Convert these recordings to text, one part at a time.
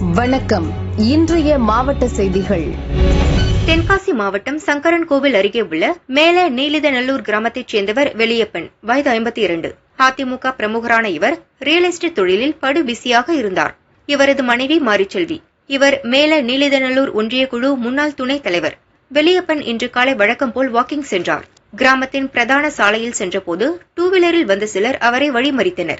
வணக்கம். இன்றைய மாவட்ட செய்திகள். தென்காசி மாவட்டம் சங்கரன் கோவில் அருகே உள்ள மேல நீலிதநல்லூர் கிராமத்தைச் சேர்ந்தவர் வெளியப்பன். வயது ஐம்பத்தி இரண்டு அதிமுக பிரமுகரான இவர் ரியல் எஸ்டேட் தொழிலில் படு பிஸியாக இருந்தார். இவரது மனைவி மாரிச்செல்வி. இவர் மேல நீலிதநல்லூர் ஒன்றிய குழு முன்னாள் துணைத் தலைவர். வெளியப்பன் இன்று காலை வழக்கம் போல் வாக்கிங் சென்றார். கிராமத்தின் பிரதான சாலையில் சென்றபோது டூ வீலரில் வந்த சிலர் அவரை வழிமறித்தனர்.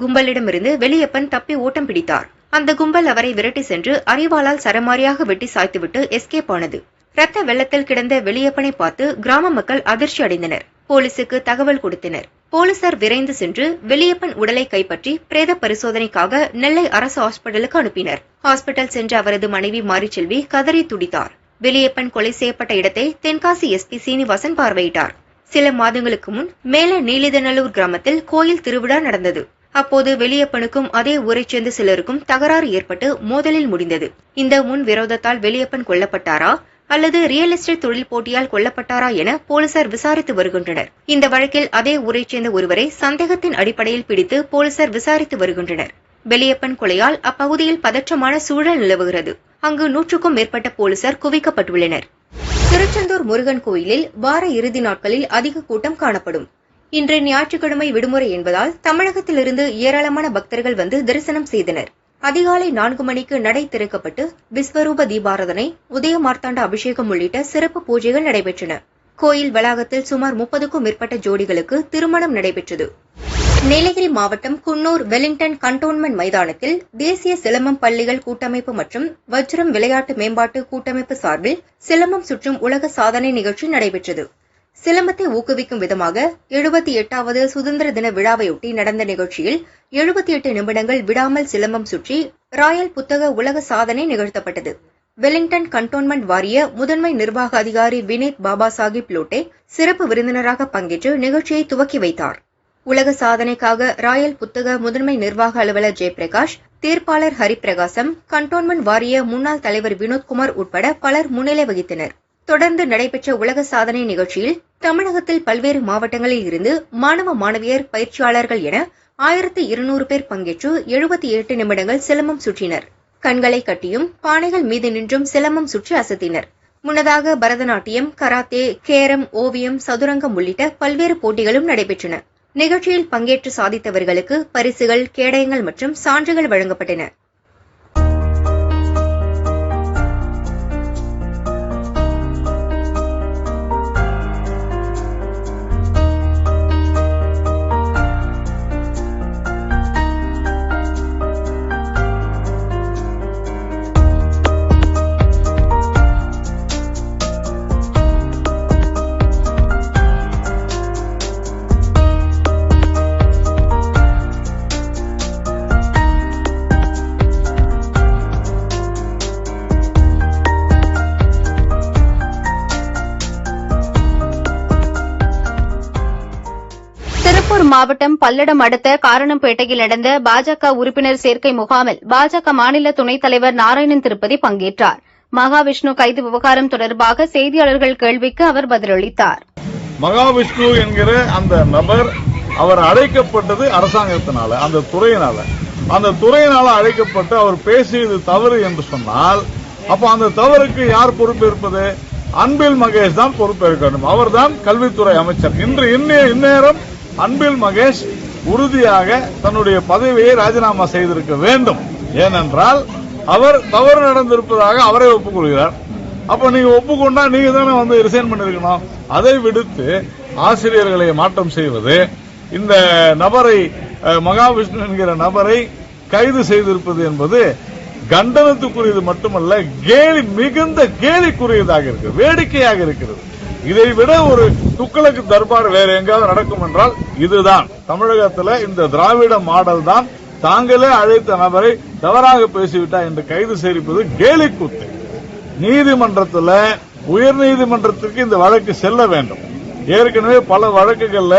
கும்பலிடமிருந்து வெளியப்பன் தப்பி ஓட்டம் பிடித்தார். அந்த கும்பல் அவரை விரட்டி சென்று அறிவாளால் சரமாரியாக வெட்டி சாய்த்துவிட்டு எஸ்கேப் ஆனது ரத்த வெள்ளத்தில் கிடந்த வெளியப்பனை பார்த்து கிராம மக்கள் அதிர்ச்சி அடைந்தனர். போலீசுக்கு தகவல் கொடுத்தனர். போலீசார் விரைந்து சென்று வெளியப்பன் உடலை கைப்பற்றி பிரேத பரிசோதனைக்காக நெல்லை அரசு ஹாஸ்பிட்டலுக்கு அனுப்பினர். ஹாஸ்பிட்டல் சென்ற அவரது மனைவி மாரிச்செல்வி கதறி துடித்தார். வெளியப்பன் கொலை செய்யப்பட்ட இடத்தை தென்காசி எஸ்பி சீனிவாசன் பார்வையிட்டார். சில மாதங்களுக்கு முன் மேல நீலிதநல்லூர் கிராமத்தில் கோயில் திருவிழா நடந்தது. அப்போது வெளியப்பனுக்கும் அதே ஊரைச் சேர்ந்த சிலருக்கும் தகராறு ஏற்பட்டு மோதலில் முடிந்தது. இந்த முன் விரோதத்தால் வெளியப்பன் கொல்லப்பட்டாரா? அல்லது ரியல் எஸ்டேட் தொழில் போட்டியால் கொல்லப்பட்டாரா என போலீசார் விசாரித்து வருகின்றனர். இந்த வழக்கில் அதே ஊரைச் சேர்ந்த ஒருவரை சந்தேகத்தின் அடிப்படையில் பிடித்து போலீசார் விசாரித்து வருகின்றனர். வெளியப்பன் கொலையால் அப்பகுதியில் பதற்றமான சூழல் நிலவுகிறது. அங்கு நூற்றுக்கும் மேற்பட்ட போலீசார் குவிக்கப்பட்டுள்ளனர். திருச்செந்தூர் முருகன் கோயிலில் வார இறுதி நாட்களில் அதிக கூட்டம் காணப்படும். இன்று ஞாயிற்றுக்கிழமை விடுமுறை என்பதால் தமிழகத்திலிருந்து ஏராளமான பக்தர்கள் வந்து தரிசனம் செய்தனர். அதிகாலை நான்கு மணிக்கு நடை திறக்கப்பட்டு விஸ்வரூப தீபாராதனை உதய மார்த்தாண்ட அபிஷேகம் உள்ளிட்ட சிறப்பு பூஜைகள் நடைபெற்றன. கோயில் வளாகத்தில் சுமார் முப்பதுக்கும் மேற்பட்ட ஜோடிகளுக்கு திருமணம் நடைபெற்றது. நீலகிரி மாவட்டம் குன்னூர் வெலிங்டன் கண்டோன்மெண்ட் மைதானத்தில் தேசிய சிலம்பம் பள்ளிகள் கூட்டமைப்பு மற்றும் வஜ்ரம் விளையாட்டு மேம்பாட்டு கூட்டமைப்பு சார்பில் சிலம்பம் சுற்றும் உலக சாதனை நிகழ்ச்சி நடைபெற்றது. சிலம்பத்தை ஊக்குவிக்கும் விதமாக எழுபத்தி எட்டாவது சுதந்திர தின விழாவையொட்டி நடந்த நிகழ்ச்சியில் எழுபத்தி எட்டு நிமிடங்கள் விடாமல் சிலம்பம் சுற்றி ராயல் புத்தக உலக சாதனை நிகழ்த்தப்பட்டது. வெலிங்டன் கண்டோன்மெண்ட் வாரிய முதன்மை நிர்வாக அதிகாரி வினீத் பாபா சாஹிப் லோட்டே சிறப்பு விருந்தினராக பங்கேற்று நிகழ்ச்சியை துவக்கி வைத்தார். உலக சாதனைக்காக ராயல் புத்தக முதன்மை நிர்வாக அலுவலர் ஜெயபிரகாஷ் தீர்ப்பாளர் ஹரிப்பிரகாசம் கண்டோன்மெண்ட் வாரிய முன்னாள் தலைவர் வினோத்குமார் உட்பட பலர் முன்னிலை வகித்தனர். தொடர்ந்து நடைபெற்ற உலக சாதனை நிகழ்ச்சியில் தமிழகத்தில் பல்வேறு மாவட்டங்களில் இருந்து மாணவ மாணவியர் பயிற்சியாளர்கள் என ஆயிரத்தி இருநூறு பேர் பங்கேற்று எழுபத்தி எட்டு நிமிடங்கள் சிலம்பம் சுற்றினர். கண்களை கட்டியும் பானைகள் மீது நின்றும் சிலம்பம் சுற்றி அசத்தினர். முன்னதாக பரதநாட்டியம் கராத்தே கேரம் ஓவியம் சதுரங்கம் உள்ளிட்ட பல்வேறு போட்டிகளும் நடைபெற்றன. நிகழ்ச்சியில் பங்கேற்று சாதித்தவர்களுக்கு பரிசுகள் கேடயங்கள் மற்றும் சான்றுகள் வழங்கப்பட்டன. திருப்பூர் மாவட்டம் பல்லடம் அடுத்த காரணம்பேட்டையில் நடந்த பாஜக உறுப்பினர் சேர்க்கை முகாமில் பாஜக மாநில துணைத் தலைவர் நாராயணன் திருப்பதி பங்கேற்றார். மகாவிஷ்ணு கைது விவகாரம் தொடர்பாக செய்தியாளர்கள் கேள்விக்கு அவர் பதிலளித்தார். மகாவிஷ்ணு என்கிற அந்த நபர் அவர் அழைக்கப்பட்டது அரசாங்கத்தினால அந்த துறையினால. அந்த துறையினால அழைக்கப்பட்டு அவர் பேசியது தவறு என்று சொன்னால் அப்ப அந்த தவறுக்கு யார் பொறுப்பேற்பது அன்பில் மகேஷ் தான் பொறுப்பேற்க வேண்டும் அவர்தான் கல்வித்துறை அமைச்சர். இன்று இன்னே- இந்நேரம் அன்பில் மகேஷ் உறுதியாக தன்னுடைய பதவியை ராஜினாமா செய்திருக்க வேண்டும். ஏனென்றால் அவர் தவறு நடந்திருப்பதாக அவரே ஒப்புக்கொள்கிறார். அப்ப நீங்க ஒப்புக்கொண்டா நீங்க தானே வந்து ரிசைன் பண்ணிருக்கணும். அதை விடுத்து ஆசிரியர்களை மாற்றம் செய்வது இந்த நபரை மகாவிஷ்ணு என்கிற நபரை கைது செய்திருப்பது என்பது கண்டனத்துக்குரியது மட்டுமல்ல கேலி மிகுந்த கேலிக்குரியதாக இருக்கு வேடிக்கையாக இருக்கிறது. இதை விட ஒரு துக்களக்கு தர்பார் வேற எங்காவது நடக்கும் என்றால் இதுதான். தமிழகத்தில் இந்த திராவிட மாடல் தான் தாங்களே அழைத்த நபரை தவறாக பேசிவிட்டா என்று கைது செய்திருப்பது கேலிக்கூத்து நீதிமன்றத்தில் உயர் நீதிமன்றத்திற்கு இந்த வழக்கு செல்ல வேண்டும். ஏற்கனவே பல வழக்குகள்ல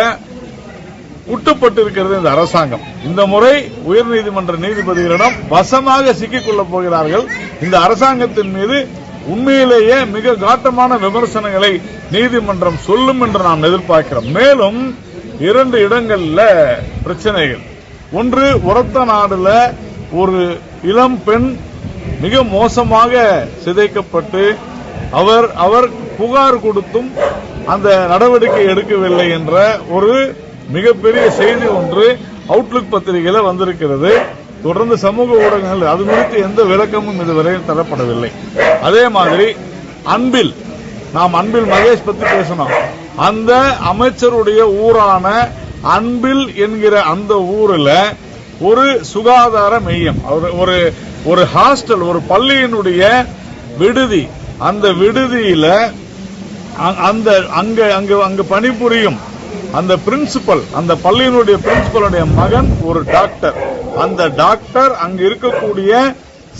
உட்டுப்பட்டிருக்கிறது இந்த அரசாங்கம். இந்த முறை உயர்நீதிமன்ற நீதிபதிகளிடம் வசமாக சிக்கிக்கொள்ளப் போகிறார்கள். இந்த அரசாங்கத்தின் மீது உண்மையிலேயே மிக காட்டமான விமர்சனங்களை நீதிமன்றம் சொல்லும் என்று நாம் எதிர்பார்க்கிறோம். மேலும் இரண்டு இடங்கள்ல பிரச்சனைகள். ஒன்று உரத்த நாடுல ஒரு இளம் பெண் மிக மோசமாக சிதைக்கப்பட்டு அவர் அவர் புகார் கொடுத்தும் அந்த நடவடிக்கை எடுக்கவில்லை என்ற ஒரு மிகப்பெரிய செய்தி ஒன்று அவுட்லுக் பத்திரிகையில வந்திருக்கிறது. தொடர்ந்து சமூக ஊடகங்கள் அது குறித்து எந்த விளக்கமும் இதுவரையில் தரப்படவில்லை. அதே மாதிரி அன்பில் நாம் அன்பில் மகேஷ் பத்தி பேசணும். அந்த அமைச்சருடைய ஊரான அன்பில் என்கிற அந்த ஊரில் ஒரு சுகாதார மையம் ஒரு- ஒரு ஒரு ஹாஸ்டல் ஒரு பள்ளியினுடைய விடுதி. அந்த விடுதியில அந்த அங்க அங்க அங்க பணிபுரியும் அந்த பிரின்சிபல் அந்த பள்ளியினுடைய பிரின்சிபலுடைய மகன் ஒரு டாக்டர் அந்த டாக்டர் அங்கு இருக்கக்கூடிய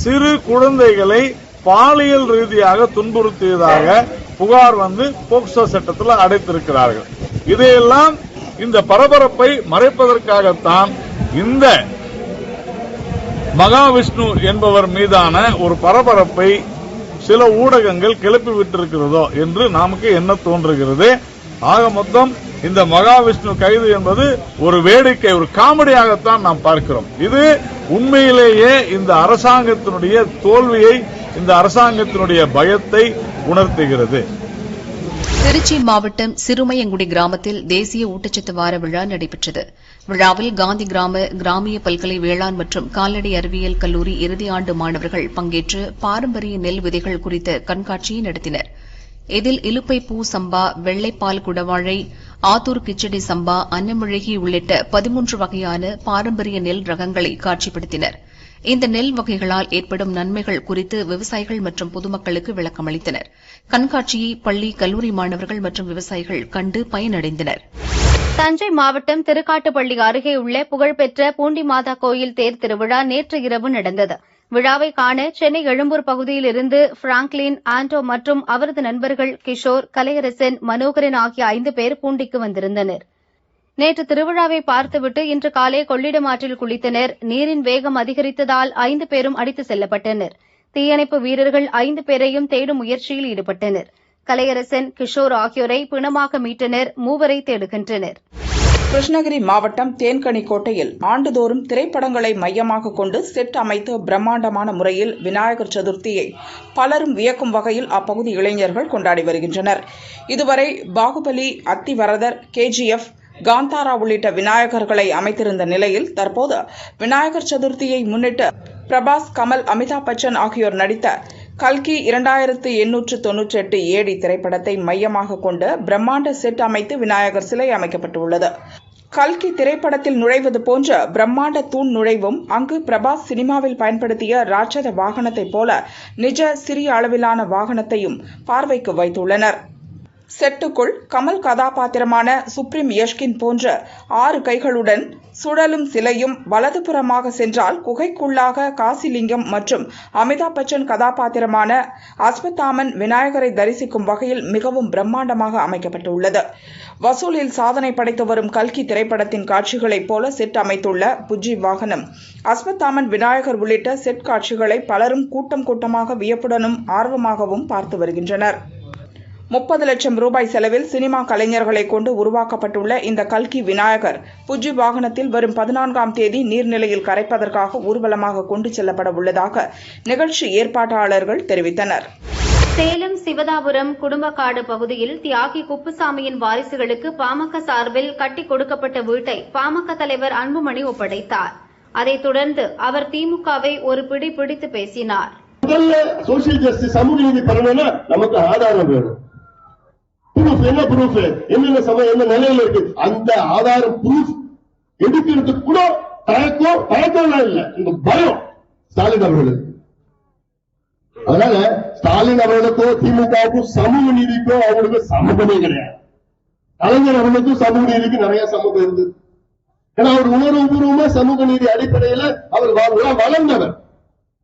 சிறு குழந்தைகளை பாலியல் ரீதியாக துன்புறுத்தியதாக புகார் வந்து போக்சோ சட்டத்தில் அடைத்திருக்கிறார்கள். இதையெல்லாம் இந்த பரபரப்பை மறைப்பதற்காகத்தான் இந்த மகாவிஷ்ணு என்பவர் மீதான ஒரு பரபரப்பை சில ஊடகங்கள் கிளப்பி விட்டிருக்கிறதோ என்று நமக்கு என்ன தோன்றுகிறது. ஆக மொத்தம் இந்த மகாவிஷ்ணு கைது என்பது ஒரு வேடிக்கை ஒரு காமெடியாகத்தான் நாம் பார்க்கிறோம். இது உண்மையிலேயே இந்த அரசாங்கத்தினுடைய தோல்வியை இந்த அரசாங்கத்தினுடைய பயத்தை உணர்த்துகிறது. திருச்சி மாவட்டம் சிறுமையங்குடி கிராமத்தில் தேசிய ஊட்டச்சத்து வார விழா நடைபெற்றது. விழாவில் காந்தி கிராம கிராமிய பல்கலை வேளாண் மற்றும் கால்நடை அறிவியல் கல்லூரி இறுதி ஆண்டு மாணவர்கள் பங்கேற்று பாரம்பரிய நெல் விதைகள் குறித்த கண்காட்சியை நடத்தினர். இதில் இலுப்பை பூ சம்பா வெள்ளைப்பால் குடவாழை ஆத்தூர் கிச்சடி சம்பா அன்னமிழகி உள்ளிட்ட பதிமூன்று வகையான பாரம்பரிய நெல் ரகங்களை காட்சிப்படுத்தினர். இந்த நெல் வகைகளால் ஏற்படும் நன்மைகள் குறித்து விவசாயிகள் மற்றும் பொதுமக்களுக்கு விளக்கம் அளித்தனர் கண்காட்சியை பள்ளி கல்லூரி மாணவர்கள் மற்றும் விவசாயிகள் கண்டு பயனடைந்தனர். தஞ்சை மாவட்டம் திருக்காட்டுப்பள்ளி அருகே உள்ள புகழ்பெற்ற பூண்டி மாதா கோயில் தேர் திருவிழா நேற்று இரவு நடந்தது. விழாவை காண சென்னை எழும்பூர் பகுதியில் இருந்து பிராங்க்லின் ஆண்டோ மற்றும் அவரது நண்பர்கள் கிஷோர் கலையரசன் மனோகரன் ஆகிய ஐந்து பேர் பூண்டிக்கு வந்திருந்தனர். நேற்று திருவிழாவை பார்த்துவிட்டு இன்று காலை கொள்ளிடம் ஆற்றில் குளித்தனர். நீரின் வேகம் அதிகரித்ததால் ஐந்து பேரும் அடித்து செல்லப்பட்டனர். தீயணைப்பு வீரர்கள் ஐந்து பேரையும் தேடும் முயற்சியில் ஈடுபட்டனர். கலையரசன் கிஷோர் ஆகியோரை பிணமாக மீட்டனர். மூவரை தேடுகின்றனர். கிருஷ்ணகிரி மாவட்டம் தேன்கனிக்கோட்டையில் ஆண்டுதோறும் திரைப்படங்களை மையமாக கொண்டு செட் அமைத்து பிரம்மாண்டமான முறையில் விநாயகர் சதுர்த்தியை பலரும் வியக்கும் வகையில் அப்பகுதி இளைஞர்கள் கொண்டாடி வருகின்றனர். இதுவரை பாகுபலி அத்திவரதர் கேஜிஎஃப் காந்தாரா உள்ளிட்ட விநாயகர்களை அமைத்திருந்த நிலையில் தற்போது விநாயகர் சதுர்த்தியை முன்னிட்டு பிரபாஸ் கமல் அமிதாப் பச்சன் ஆகியோர் நடித்த கல்கி இரண்டாயிரத்து எண்ணூற்று தொன்னூற்றி எட்டு ஏடி திரைப்படத்தை மையமாக கொண்டு பிரம்மாண்ட செட் அமைத்து விநாயகர் சிலை அமைக்கப்பட்டுள்ளது. கல்கி திரைப்படத்தில் நுழைவது போன்ற பிரம்மாண்ட தூண் நுழைவும் அங்கு பிரபாஸ் சினிமாவில் பயன்படுத்திய ராட்சத வாகனத்தைப் போல நிஜ சிறிய அளவிலான வாகனத்தையும் பார்வைக்கு வைத்துள்ளனர். செட்டுக்குள் கமல் கதாபாத்திரமான சுப்ரீம் யஷ்கின் போன்ற ஆறு கைகளுடன் சுழலும் சிலையும் வலதுபுறமாக சென்றால் குகைக்குள்ளாக காசிலிங்கம் மற்றும் அமிதாப் பச்சன் கதாபாத்திரமான அஸ்வத்தாமன் விநாயகரை தரிசிக்கும் வகையில் மிகவும் பிரம்மாண்டமாக அமைக்கப்பட்டுள்ளது. வசூலில் சாதனை படைத்து வரும் கல்கி திரைப்படத்தின் காட்சிகளைப் போல செட் அமைத்துள்ள புஜ்ஜி வாகனம் அஸ்வத்தாமன் விநாயகர் உள்ளிட்ட செட் காட்சிகளை பலரும் கூட்டம் கூட்டமாக வியப்புடனும் ஆர்வமாகவும் பார்த்து வருகின்றனர். முப்பது லட்சம் ரூபாய் செலவில் சினிமா கலைஞர்களை கொண்டு உருவாக்கப்பட்டுள்ள இந்த கல்கி விநாயகர் புஜ்ஜி வாகனத்தில் வரும் பதினான்காம் தேதி நீர்நிலையில் கரைப்பதற்காக ஊர்வலமாக கொண்டு செல்லப்பட உள்ளதாக நிகழ்ச்சி ஏற்பாட்டாளர்கள் தெரிவித்தனர். சேலம் சிவதாபுரம் குடும்பக்காடு பகுதியில் தியாகி குப்புசாமியின் வாரிசுகளுக்கு பாமக சார்பில் கட்டி கொடுக்கப்பட்ட வீட்டை பாமக தலைவர் அன்புமணி ஒப்படைத்தார். அதைத் தொடர்ந்து அவர் திமுகவை ஒரு பிடி பிடித்து பேசினார். முதல்ல சோசியல் ஜஸ்டிஸ் சமூக நீதி பெறணும்னா நமக்கு ஆதாரம் வேணும். ப்ரூஃப் என்ன ப்ரூஃப் என்னென்ன சமயம் என்ன நிலையில இருக்கு? அந்த ஆதாரம் ப்ரூஃப் எடுக்கிறதுக்கு கூட தயக்கம் தயக்கம் இல்ல. இந்த பயம். ஸ்டாலின் அவர்களுக்கு. அதனால ஸ்டாலின் அவர்களுக்கோ திமுகவுக்கும் சமூக நீதிக்கோ அவங்களுக்கு சமூகமே கிடையாது. கலைஞர் அவர்களுக்கும் சமூக நீதிக்கு நிறைய சமூகம் இருந்து ஏன்னா அவர் உணர்வு பூர்வமா சமூக நீதி அடிப்படையில அவர் வளர்ந்தவர்.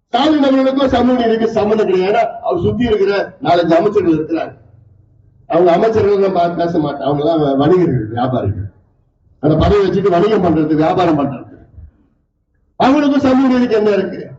ஸ்டாலின் அவர்களுக்கும் சமூக நீதிக்கு சம்மந்தம் கிடையாது. ஏன்னா அவர் சுத்தி இருக்கிற நாலஞ்சு அமைச்சர்கள் இருக்கிறாங்க. அவங்க அமைச்சர்கள் பேச மாட்டேன் அவங்க எல்லாம் வணிகர்கள் வியாபாரிகள். அந்த பதவி வச்சுட்டு வணிகம் பண்றது வியாபாரம் பண்றது. அவங்களுக்கும் சமூக நீதிக்கு என்ன இருக்கு?